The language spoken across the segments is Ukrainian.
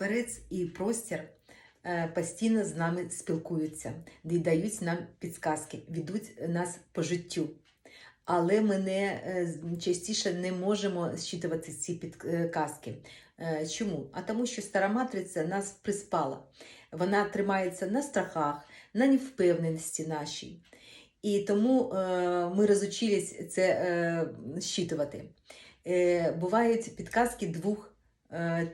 Творець і простір е, постійно з нами спілкуються, дають нам підсказки, ведуть нас по життю. Але ми не, е, частіше не можемо зчитувати ці підказки. Е, Чому? А тому, що стара матриця нас приспала. Вона тримається на страхах, на невпевненості нашій. І тому ми розучились це щитувати. Бувають підказки двох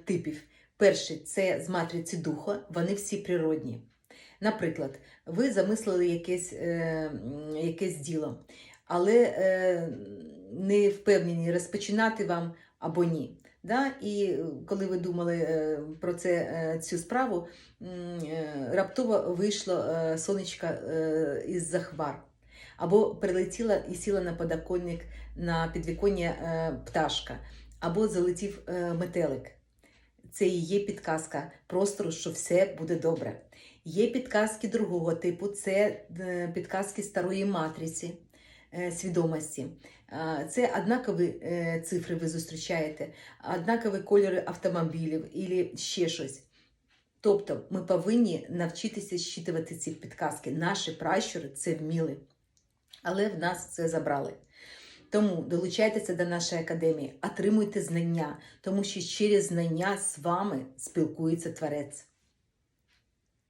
типів. Перший це з матриці духа, вони всі природні. Наприклад, ви замислили якесь, е, якесь діло, але е, не впевнені, розпочинати вам або ні. Да? І коли ви думали е, про це, е, цю справу, е, раптово вийшло е, сонечко е, із захвар. Або прилетіла і сіла на подоконник на підвіконня е, пташка, або залетів е, метелик. Це і є підказка простору, що все буде добре. Є підказки другого типу, це е, підказки старої матриці е, свідомості. Це однакові е, цифри ви зустрічаєте, однакові кольори автомобілів і ще щось. Тобто ми повинні навчитися щитувати ці підказки. Наші пращури це вміли, але в нас це забрали. Тому долучайтеся до нашої академії, отримуйте знання, тому що через знання з вами спілкується творець.